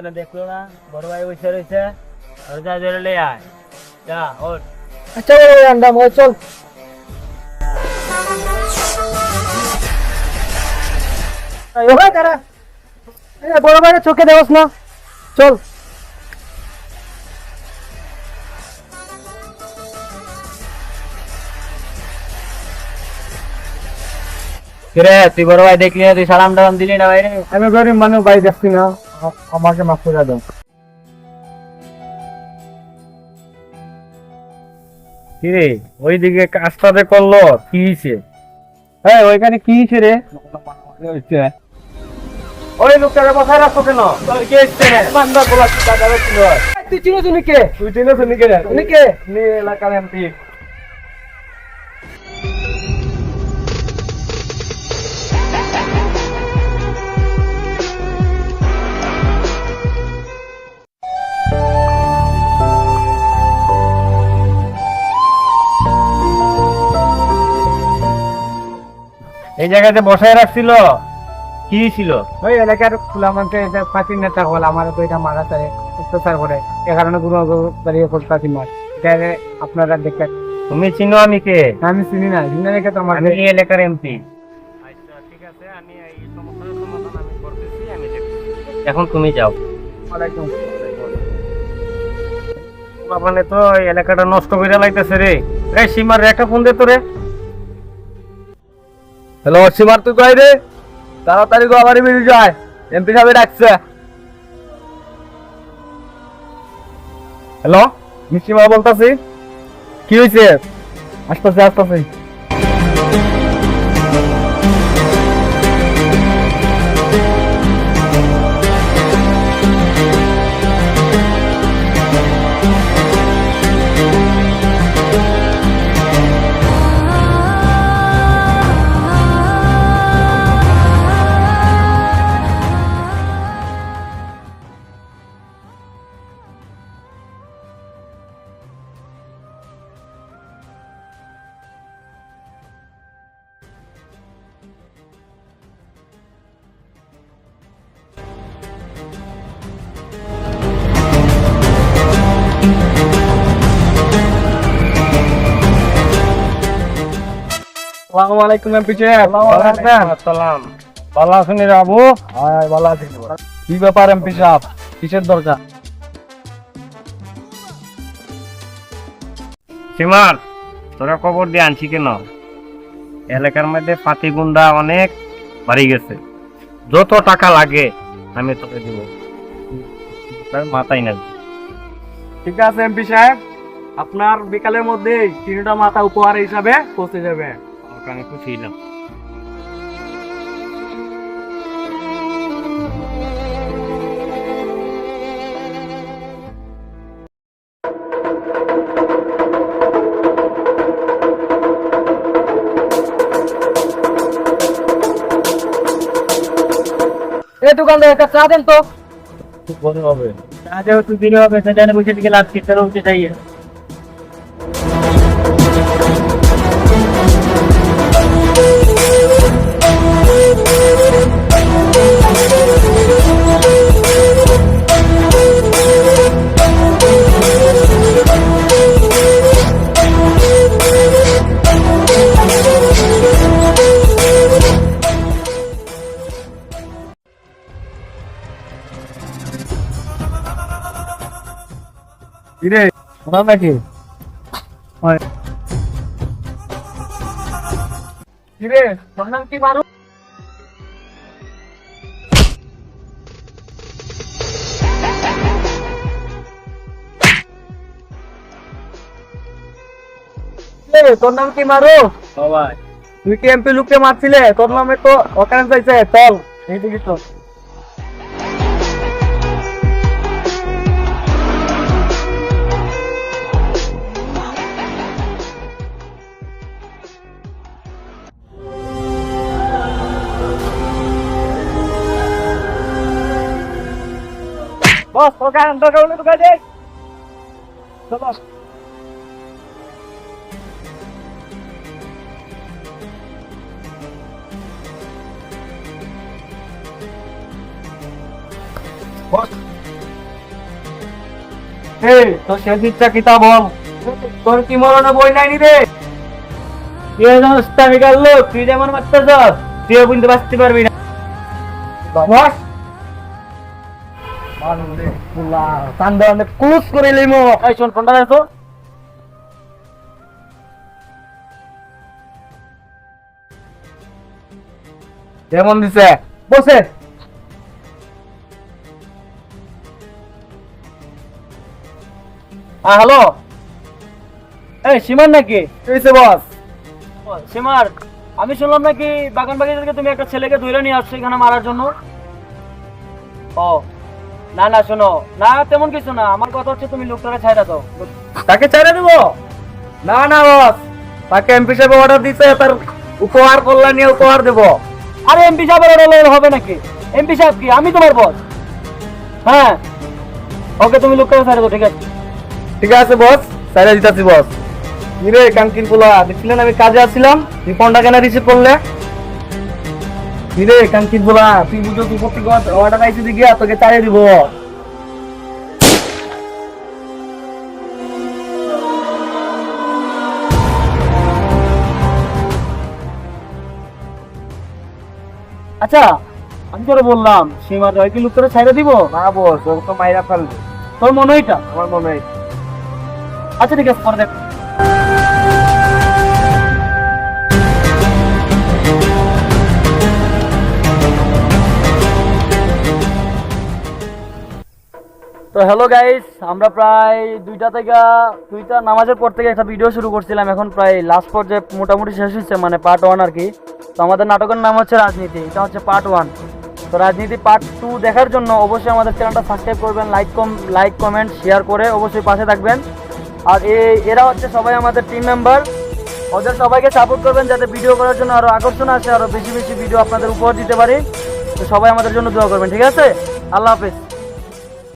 এনে দেখল না বড় ভাই বসে রয়েছে যা ধরে লে আয়। যা ওঠ। আচ্ছা বড় ভাই আন্ডা ময় চল। ও ভাই এই বড় ভাইয়ের চোখে দেওয়াস না। চল। কিরে তুই বড় ভাই দেখলি না তুই সালাম টালাম দিলি না ভাই রে আমি গরিব মানুষ ভাই দেখছি না। আমাকে মাফ করে দাও। কিরে ওইদিকে কাজটাতে করল কি হয়েছে হ্যাঁ ওইখানে কি হয়েছে রে? ওই লোকটাকে বসায় রাখছো কেন? বান্দা বলা তুই চিনো তুমি কে? তুই চিনে শুনি কে? তুমি কে? এলাকার এমপি। এই জায়গাতে বসায় রাখছিল। কি ছিল? ওই এলাকার খোলা মঞ্চে এটা পার্টির নেতা হল আমার তো এটা মারা চাই অত্যাচার করে। এ কারণে গুরু দাঁড়িয়ে করতে না এটা আপনারা দেখে তুমি চিনো আমি কে? আমি চিনি না চিনি রেখে তোমার আমি এই এলাকার এমপি। আচ্ছা ঠিক আছে আমি এই সমস্যার সমাধান আমি করতেছি আমি এখন তুমি যাও। ওয়ালাইকুম মানে তো এই এলাকাটা নষ্ট করে লাগতেছে রে। রে সীমার একটা ফোন দে তো রে হ্যালো, সীমার তুই কই রে? তাড়াতাড়ি গো বেরিয়ে যায়। এমপি সাহেব ডাকছে। হ্যালো, মিষ্টিমা বলতাছি। কি হয়েছে আসতেছি, আসতেছে। আসসালামু আলাইকুম ভালো আছেন? বাবু? হ্যাঁ ভালো আছি। কি ব্যাপার এমপি সাহেব? কিসের দরকার? সীমার তোরা খবর দিয়ে আনছি কেন? এলাকার মধ্যে পাতি গুন্ডা অনেক বাড়ি গেছে। যত টাকা লাগে আমি তোকে দিব। তার মাথায় না ঠিক আছে এমপি সাহেব। আপনার বিকালের মধ্যে তিনটা মাথা উপহার হিসাবে পৌঁছে যাবে। আমাকে আমি খুশি হলাম এই দোকানদার একটা চা দেন তো বড় হবে তা যেহেতু দিলে হবে সেটা বসে দিকে লাভ কি তারা উঠে যাইয়ে কিরে? ওরা নাকি? কিরে তোর নাম কি মারু তোর নাম কি মারু সবাই। তুই কি এমপি লুককে মারছিলে? তোর নামে তো ওখানে চাইছে চল। এইদিকে চল। বস ওখানে দোকানে দোকানে চলো বস। এই কিতা বল? তোর কি মরণে বই নাই রে? তুই লোক তুই যেমন মারতেছ, তুইও বুঝতে পারতে পারবি না। বস। যেমন দিছে, বসে। হ্যাঁ হ্যালো। এই, সীমার নাকি? তুইছে বস। সীমার, আমি শুনলাম নাকি বাগান বাগিচা থেকে তুমি একটা ছেলেকে ধরে নিয়ে আসছো এখানে মারার জন্য? ও না না শোনো। না তেমন কিছু না। আমার কথা হচ্ছে তুমি লোকটাকে ছাইড়া দাও। তাকে ছেড়ে দেবো? না না বস। তাকে এমপি সাহেব অর্ডার দিতে তার উপহার কল্যাণ নিয়ে উপহার দেবো। আরে এমপি সাহেবের অর্ডার হবে নাকি? এমপি সাহেব কি? আমি তোমার বস। হ্যাঁ। ওকে তুমি লোকটাকে ছাইড়া দাও ঠিক আছে? ঠিক আছে বস। সাইরা দিতাছি বস। নিরে কাঙ্কিন পোলা? দেখছিলেন আমি কাজে আসছিলাম? তুই ফোনটা কেন রিসিভ করলে? পোলা তুই বুঝো তুই অর্ডার আইসি তোকে দিব। আচ্ছা আমি তোরে বললাম সীমার জয় কি লুক করে ছাইড়া দিব? না বস ও তো মাইরা ফেলবে। তোর মনে হইটা আমার মনে হয় আচ্ছা ঠিক আছে পরে দেখ। তো হ্যালো গাইস আমরা প্রায় দুইটা থেকে, দুইটা নামাজের পর থেকে একটা ভিডিও শুরু করছিলাম। এখন প্রায় লাস্ট পর্যায়ে মোটামুটি শেষ হচ্ছে মানে পার্ট ওয়ান আর কি। তো আমাদের নাটকের নাম হচ্ছে রাজনীতি, এটা হচ্ছে পার্ট ওয়ান তো রাজনীতি পার্ট টু দেখার জন্য অবশ্যই আমাদের চ্যানেলটা সাবস্ক্রাইব করবেন লাইক কম লাইক কমেন্ট শেয়ার করে অবশ্যই পাশে থাকবেন। আর এই এরা হচ্ছে সবাই আমাদের টিম মেম্বার ওদের সবাইকে সাপোর্ট করবেন যাতে ভিডিও করার জন্য আরও আকর্ষণ আসে আরও বেশি বেশি ভিডিও আপনাদের উপহার দিতে পারি। তো সবাই আমাদের জন্য দোয়া করবেন, ঠিক আছে? আল্লাহ হাফেজ।